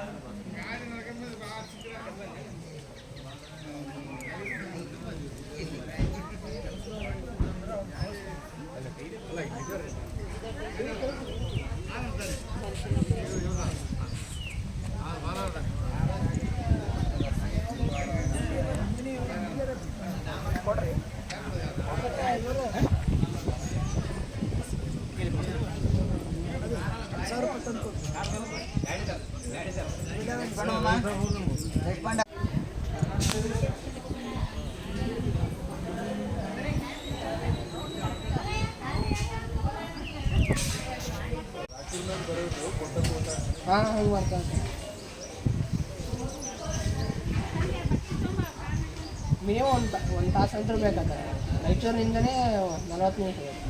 Yeah. Minimum ಒಂದು ಒಂದು ತಾಸು ಅಂತೂ ಬೇಕಾಗ್ತದೆ. ರಾಯಚೂರಿನಿಂದನೇ ನಲವತ್ತು ನಿಮಿಷ ಬೇಕು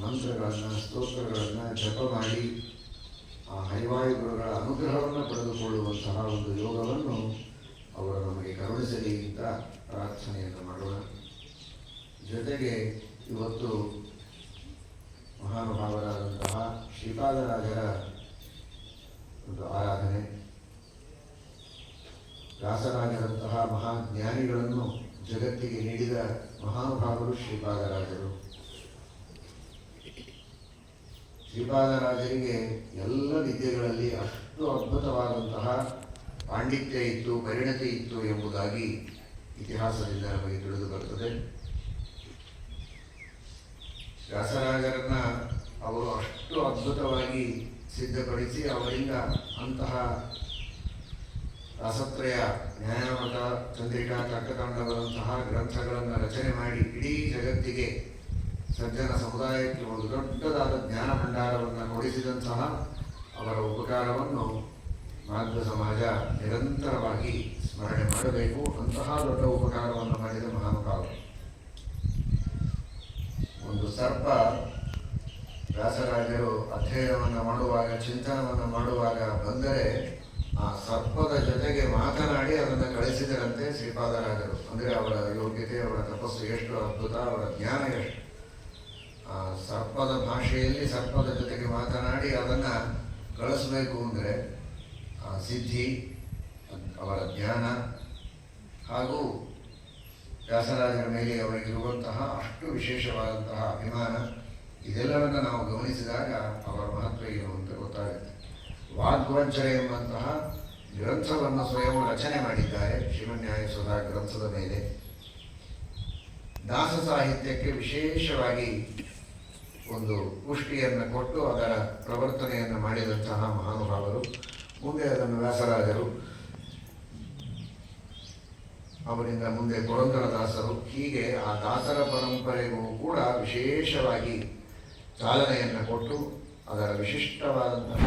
ಮಂತ್ರಗಳನ್ನು, ಸ್ತೋತ್ರಗಳನ್ನು ಜಪ ಮಾಡಿ ಆ ಹೈವಾಯುಗುರುಗಳ ಅನುಗ್ರಹವನ್ನು ಪಡೆದುಕೊಳ್ಳುವಂತಹ ಒಂದು ಯೋಗವನ್ನು ಅವರು ನಮಗೆ ಕರುಣಿಸಲಿ ಅಂತ ಪ್ರಾರ್ಥನೆಯನ್ನು ಮಾಡೋಣ. ಜೊತೆಗೆ ಇವತ್ತು ಮಹಾನುಭಾವರಾದಂತಹ ಶ್ರೀಪಾದರಾಜರ ಒಂದು ಆರಾಧನೆ. ವ್ಯಾಸರಾಜರಂತಹ ಮಹಾಜ್ಞಾನಿಗಳನ್ನು ಜಗತ್ತಿಗೆ ನೀಡಿದ ಮಹಾನುಭಾವರು ಶ್ರೀಪಾದರಾಜರು. ಶ್ರೀಪಾದರಾಜರಿಗೆ ಎಲ್ಲ ವಿದ್ಯೆಗಳಲ್ಲಿ ಅಷ್ಟು ಅದ್ಭುತವಾದಂತಹ ಪಾಂಡಿತ್ಯ ಇತ್ತು, ಪರಿಣತಿ ಇತ್ತು ಎಂಬುದಾಗಿ ಇತಿಹಾಸದಿಂದ ನಮಗೆ ತಿಳಿದು ಬರುತ್ತದೆ. ವ್ಯಾಸರಾಜರನ್ನ ಅವರು ಅಷ್ಟು ಅದ್ಭುತವಾಗಿ ಸಿದ್ಧಪಡಿಸಿ ಅವರಿಂದ ಅಂತಹ ರಸತ್ರಯ ನ್ಯಾಯಮತ ಚಂದ್ರಿಕಾ ತರ್ಕಕಾಂಡಗಳಂತಹ ಗ್ರಂಥಗಳನ್ನು ರಚನೆ ಮಾಡಿ ಇಡೀ ಜಗತ್ತಿಗೆ ಸಜ್ಜನ ಸಮುದಾಯಕ್ಕೆ ಒಂದು ದೊಡ್ಡದಾದ ಜ್ಞಾನ ಭಂಡಾರವನ್ನು ಕೊಡಿಸಿದಂತಹ ಅವರ ಉಪಕಾರವನ್ನು ಮಾಧ್ವ ಸಮಾಜ ನಿರಂತರವಾಗಿ ಸ್ಮರಣೆ ಮಾಡಬೇಕು. ಅಂತಹ ದೊಡ್ಡ ಉಪಕಾರವನ್ನು ಮಾಡಿದ ಮಹಾನುಭಾವ ಒಂದು ಸರ್ಪ ವ್ಯಾಸರಾಜರು ಅಧ್ಯಯನವನ್ನು ಮಾಡುವಾಗ, ಚಿಂತನವನ್ನು ಮಾಡುವಾಗ ಬಂದರೆ ಆ ಸರ್ಪದ ಜೊತೆಗೆ ಮಾತನಾಡಿ ಅದನ್ನು ಕಳಿಸಿದರಂತೆ ಶ್ರೀಪಾದರಾಜರು. ಅಂದರೆ ಅವರ ಯೋಗ್ಯತೆ, ಅವರ ತಪಸ್ಸು ಎಷ್ಟು ಅದ್ಭುತ, ಅವರ ಜ್ಞಾನ ಎಷ್ಟು. ಆ ಸರ್ಪದ ಭಾಷೆಯಲ್ಲಿ ಸರ್ಪದ ಜೊತೆಗೆ ಮಾತನಾಡಿ ಅದನ್ನು ಕಳಿಸಬೇಕು ಅಂದರೆ ಆ ಸಿದ್ಧಿ, ಅವರ ಜ್ಞಾನ ಹಾಗೂ ವ್ಯಾಸರಾಜರ ಮೇಲೆ ಅವರಿಗಿರುವಂತಹ ಅಷ್ಟು ವಿಶೇಷವಾದಂತಹ ಅಭಿಮಾನ, ಇದೆಲ್ಲವನ್ನು ನಾವು ಗಮನಿಸಿದಾಗ ಅವರ ಮಹತ್ವ ಏನು ಅಂತ ಗೊತ್ತಾಗುತ್ತೆ. ವಾಗ್ವಂಚನೆ ಎಂಬಂತಹ ಗ್ರಂಥವನ್ನು ಸ್ವಯಂ ರಚನೆ ಮಾಡಿದ್ದಾರೆ ಶ್ರೀಮನ್ಯಾಯ ಗ್ರಂಥದ ಮೇಲೆ. ದಾಸ ಸಾಹಿತ್ಯಕ್ಕೆ ವಿಶೇಷವಾಗಿ ಒಂದು ಪುಷ್ಟಿಯನ್ನು ಕೊಟ್ಟು ಅದರ ಪ್ರವರ್ತನೆಯನ್ನು ಮಾಡಿದಂತಹ ಮಹಾನುಭಾವರು, ಮುಂದೆ ಅದನ್ನು ವ್ಯಾಸರಾಜರು ಅವರಿಂದ ಮುಂದೆ ಪುರಂದರದಾಸರು ಹೀಗೆ ಆ ದಾಸರ ಪರಂಪರೆಗೂ ಕೂಡ ವಿಶೇಷವಾಗಿ ಚಾಲನೆಯನ್ನು ಕೊಟ್ಟು ಅದರ ವಿಶಿಷ್ಟವಾದಂತಹ